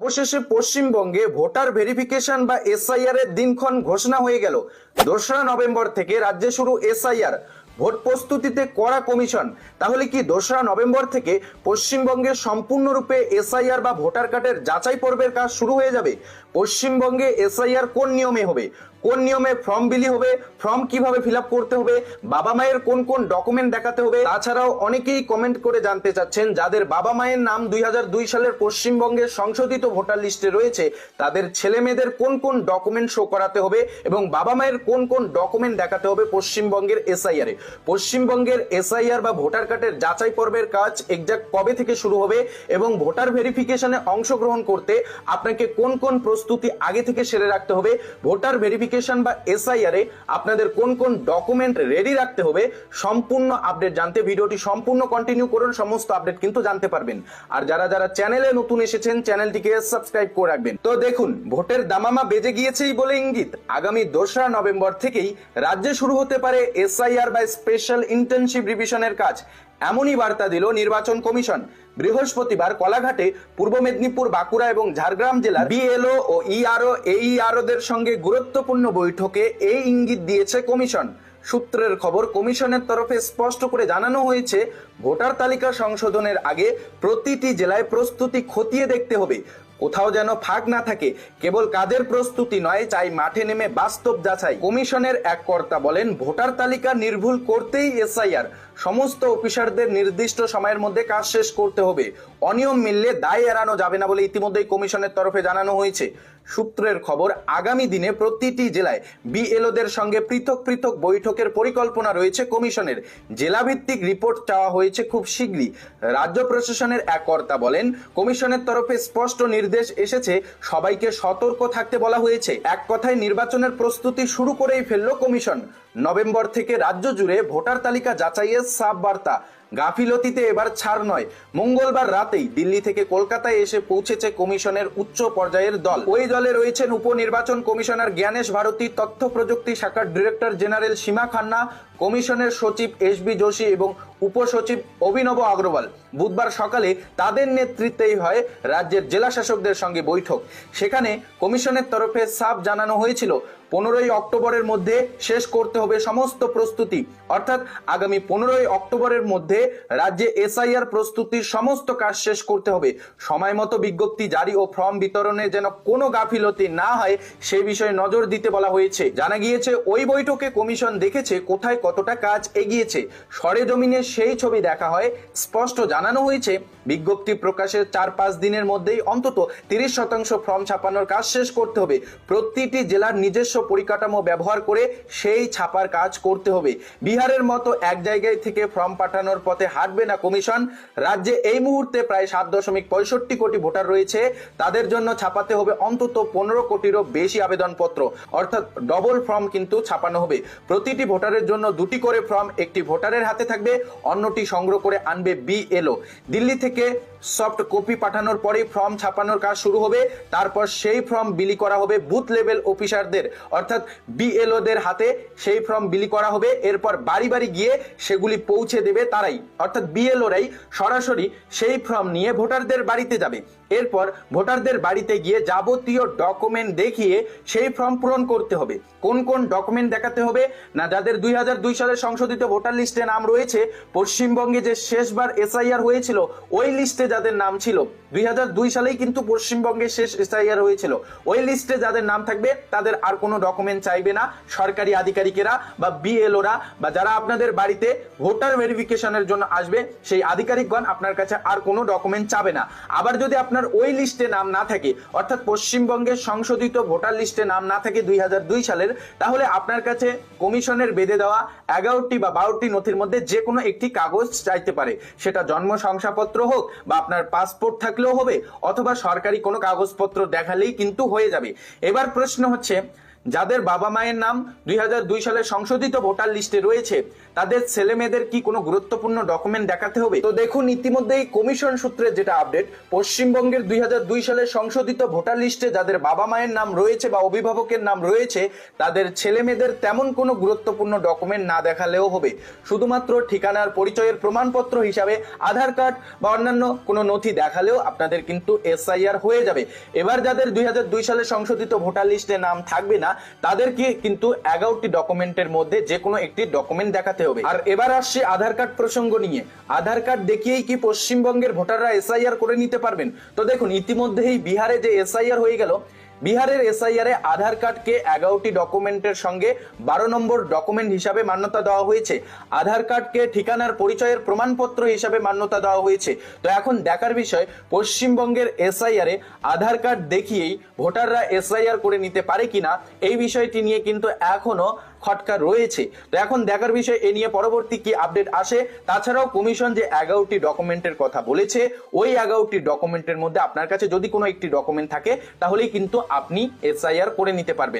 অবশেষে পশ্চিমবঙ্গে voter verification বা এসআইআর এর দিনক্ষণ ঘোষণা হয়ে গেল। দোসরা নভেম্বর থেকে রাজ্যে শুরু এসআইআর। ভোট প্রস্তুতিতে করা কমিশন। তাহলে কি দোসরা নভেম্বর থেকে পশ্চিমবঙ্গে সম্পূর্ণরূপে এসআইআর বা ভোটার কার্ডের যাচাই পর্বের কাজ শুরু হয়ে যাবে? পশ্চিমবঙ্গে এসআইআর কোন নিয়মে হবে? কোন নিয়মে ফর্ম বিলি হবে, ফর্ম কীভাবে ফিল করতে হবে, বাবা মায়ের কোন কোন ডকুমেন্ট দেখাতে হবে, তাছাড়াও অনেকেই কমেন্ট করে জানতে চাচ্ছেন যাদের বাবা মায়ের নাম দুই হাজার দুই সালের পশ্চিমবঙ্গের সংশোধিত ভোটার লিস্টে রয়েছে, তাদের ছেলে মেয়েদের কোন কোন ডকুমেন্ট শো করাতে হবে এবং বাবা মায়ের কোন কোন ডকুমেন্ট দেখাতে হবে পশ্চিমবঙ্গের এসআইআর পশ্চিমবঙ্গের এসআইআর বা ভোটার কার্ডের যাচাই পর্বের কাজ এক্সাক্ট কবে থেকে শুরু হবে এবং ভোটার ভেরিফিকেশনে অংশগ্রহণ করতে আপনাকে কোন কোন প্রস্তুতি আগে থেকে সেরে রাখতে হবে, ভোটার ভেরিফিকেশন বা এসআইআর এ আপনাদের কোন কোন ডকুমেন্ট রেডি রাখতে হবে, সম্পূর্ণ আপডেট জানতে, ভিডিওটি সম্পূর্ণ কন্টিনিউ করুন, সমস্ত আপডেট কিন্তু জানতে পারবেন। আর যারা যারা চ্যানেলে নতুন এসেছেন চ্যানেলটিকে সাবস্ক্রাইব করে রাখবেন। তো দেখুন, ভোটের দামামা বেজে গিয়েছেই বলে ইঙ্গিত। আগামী দোসরা নভেম্বর থেকেই রাজ্যে শুরু হতে পারে এসআইআর বা স্পেশাল ইন্টার্নশিপ রিভিশনের কাজ। এমনই বার্তা দিল নির্বাচন কমিশন। বৃহস্পতিবার কলাঘাটে পূর্ব মেদিনীপুর, বাঁকুড়া এবং ঝাড়গ্রাম জেলার বিএলও ও ইআরও, এইআরওদের সঙ্গে গুরুত্বপূর্ণ বৈঠকে এই ইঙ্গিত দিয়েছে কমিশন। সূত্রের খবর, কমিশনের তরফে স্পষ্ট করে জানানো হয়েছে, ভোটার তালিকা সংশোধনের আগে প্রতিটি জেলায় প্রস্তুতি খতিয়ে দেখতে হবে। কোথাও যেন ফাঁক না থাকে, কেবল কাদের প্রস্তুতি নয় চাই মাঠে নেমে বাস্তব যাচাই। কমিশনের এক কর্তা বলেন, ভোটার তালিকা নির্ভুল করতেই এসআইআর। সমস্ত অফিসারদের নির্দিষ্ট সময়ের মধ্যে কাজ শেষ করতে হবে। অনিয়ম মিললে দায় এড়ানো যাবে না বলে ইতিমধ্যেই কমিশনের তরফে জানানো হয়েছে। সূত্রের খবর, আগামী দিনে প্রতিটি জেলায় বিএলওদের সঙ্গে পৃথক পৃথক বৈঠকের পরিকল্পনা রয়েছে কমিশনের। জেলাভিত্তিক রিপোর্ট চাওয়া হয়েছে খুব শীঘ্রই। রাজ্য প্রশাসনের এক কর্তা বলেন, কমিশনের তরফে স্পষ্ট নির্দেশ এসেছে, সবাইকে সতর্ক থাকতে বলা হয়েছে। এক কথায়, নির্বাচনের প্রস্তুতি শুরু করেই ফেলল কমিশন। নভেম্বর থেকে রাজ্য জুড়ে ভোটার তালিকা যাচাইয়ের সাব বার্তা। গাফিলতিতে এবার ছাড় নয়। মঙ্গলবার রাতেই দিল্লি থেকে কলকাতায় এসে পৌঁছেছে কমিশনের উচ্চ পর্যায়ের দল। ওই দলে রয়েছেন উপনির্বাচন কমিশনার জ্ঞানেশ ভারতী, তথ্য প্রযুক্তি শাখার ডিরেক্টর জেনারেল সীমা খান্না, কমিশনের সচিব এস বি যোশী এবং উপসচিব অভিনব অগ্রওয়াল বুধবার সকালে তাদের নেতৃত্বেই হয় রাজ্যের জেলা শাসকদের সঙ্গে বৈঠক। সেখানে কমিশনের তরফে সাফ জানানো হয়েছিল পনেরোই অক্টোবরের মধ্যে শেষ করতে হবে সমস্ত প্রস্তুতি। অর্থাৎ আগামী পনেরোই অক্টোবরের মধ্যে রাজ্যে এসআইআর প্রস্তুতির সমস্ত কাজ শেষ করতে হবে। সময় মতো বিজ্ঞপ্তি জারি ও ফর্ম বিতরণে যেন কোনো গাফিলতি না হয়, সে বিষয়ে নজর দিতে বলা হয়েছে। জানা গিয়েছে, ওই বৈঠকে কমিশন দেখেছে কোথায় কতটা কাজ এগিয়েছে। সরেজমিনে সেই ছবি দেখা হয়। স্পষ্ট জানানো হয়েছে, বিজ্ঞপ্তি প্রকাশের চার পাঁচ দিনের মধ্যেই অন্তত তিরিশ শতাংশ ফর্ম ছাপানোর কাজ শেষ করতে হবে। প্রতিটি জেলার নিজস্ব পরিকাঠামো ব্যবহার করে সেই ছাপার কাজ করতে হবে। বিহারের মতো এক জায়গায় থেকে ফর্ম পাঠানোর পথে হাঁটবে না কমিশন। রাজ্যে এই মুহূর্তে প্রায় সাত দশমিক পঁয়ষট্টি কোটি ভোটার রয়েছে। তাদের জন্য ছাপাতে হবে অন্তত পনেরো কোটিরও বেশি আবেদনপত্র। অর্থাৎ ডবল ফর্ম কিন্তু ছাপানো হবে। প্রতিটি ভোটারের জন্য দুটি করে ফর্ম একটি ভোটারের হাতে থাকবে, অন্যটি সংগ্রহ করে আনবে বিএলও। দিল্লি থেকে সফট কপি পাঠানোর পরেই ফর্ম ছাপানোর কাজ শুরু হবে। তারপর সেই ফর্ম বিলি করা হবে বুথ লেভেল অফিসারদের। অর্থাৎ বিএলওদের হাতে সেই ফর্ম বিলি করা হবে। এরপর বাড়ি বাড়ি গিয়ে সেগুলি পৌঁছে দেবে তারাই। অর্থাৎ বিএলওরাই সরাসরি সেই ফর্ম নিয়ে ভোটারদের বাড়িতে যাবে। এরপর ভোটারদের বাড়িতে গিয়ে যাবতীয় ডকুমেন্ট দেখিয়ে সেই ফর্ম পূরণ করতে হবে। কোন কোন ডকুমেন্ট দেখাতে হবে? না, যাদের দুই হাজার দুই সালের সংশোধিত ভোটার লিস্টে নাম রয়েছে, পশ্চিমবঙ্গে যে শেষবার এসআইআর হয়েছিল, ওই লিস্টে যাদের নাম ছিল, দুই হাজার দুই সালেই কিন্তু পশ্চিমবঙ্গে শেষ এসআইআর হয়েছিল, ওই লিস্টে যাদের নাম থাকবে, তাদের আর কোনো ডকুমেন্ট চাইবে না, সরকারি আধিকারিকেরা বা বিএলওরা বা যারা আপনাদের বাড়িতে ভোটার ভেরিফিকেশনের জন্য আসবে, সেই আধিকারিকগণ আপনার কাছে আর কোনো ডকুমেন্ট চাবে না। আবার যদি আপনার ওই লিস্টে নাম না থাকে, অর্থাৎ পশ্চিমবঙ্গের সংশোধিত ভোটার লিস্টে নাম না থাকে দুই হাজার দুই সালের, তাহলে আপনার কাছে কমিশনের বেঁধে দেওয়া এগারোটি বা বারোটি নথির মধ্যে যে কোনো একটি কাগজ চাইতে পারে। সেটা জন্ম শংসাপত্র হোক বা আপনার পাসপোর্ট থাকলেও হবে, অথবা সরকারি কোনো কাগজপত্র দেখালেই কিন্তু হয়ে যাবে। এবার প্রশ্ন হচ্ছে যাদের বাবা মায়ের নাম দুই হাজার দুই সালে সংশোধিত ভোটার লিস্টে রয়েছে, তাদের ছেলে মেয়েদের কি কোনো গুরুত্বপূর্ণ ডকুমেন্ট দেখাতে হবে? তো দেখুন, ইতিমধ্যেই কমিশন সূত্রে যেটা আপডেট, পশ্চিমবঙ্গের দুই সালের সংশোধিত ভোটার লিস্টে যাদের বাবা মায়ের নাম রয়েছে বা অভিভাবকের নাম রয়েছে, তাদের ছেলে মেয়েদের তেমন কোনো গুরুত্বপূর্ণ ডকুমেন্ট না দেখালেও হবে। শুধুমাত্র ঠিকানার পরিচয়ের প্রমাণপত্র হিসাবে আধার কার্ড বা অন্যান্য কোনো নথি দেখালেও আপনাদের কিন্তু এসআইআর হয়ে যাবে। এবার যাদের দুই হাজার দুই সালে সংশোধিত ভোটার লিস্টে নাম থাকবে না তাদেরকে কিন্তু এগারোটি ডকুমেন্টের মধ্যে যে কোনো একটি ডকুমেন্ট দেখাতে হবে। আর এবার আসছে আধার কার্ড প্রসঙ্গ নিয়ে। আধার কার্ড দেখিয়েই কি পশ্চিমবঙ্গের ভোটাররা এসআইআর করে নিতে পারবেন? তো দেখুন, ইতিমধ্যেই বিহারে যে এসআইআর হয়ে গেল বিহারের এসআইআরে আধার কার্ডকে এগারোটি ডকুমেন্টের সঙ্গে বারো নম্বর ডকুমেন্ট হিসাবে মান্যতা দেওয়া হয়েছে। আধার কার্ডকে ঠিকানার পরিচয়ের প্রমাণপত্র হিসাবে মান্যতা দেওয়া হয়েছে। তো এখন দেখার বিষয়, পশ্চিমবঙ্গের এসআইআরে আধার কার্ড দেখিয়েই ভোটাররা এসআইআর করে নিতে পারে কিনা, এই বিষয়টি নিয়ে কিন্তু এখনও খটকা রয়েছে। তো এখন দেখার বিষয়, এ নিয়ে পরবর্তী কি আপডেট আসে? তাছাড়াও কমিশন যে এগারোটি ডকুমেন্টের কথা বলেছে, ওই এগারোটি ডকুমেন্টের মধ্যে আপনার কাছে যদি কোনো একটি ডকুমেন্ট থাকে, তাহলেই কিন্তু আপনি এসআইআর করে নিতে পারবেন।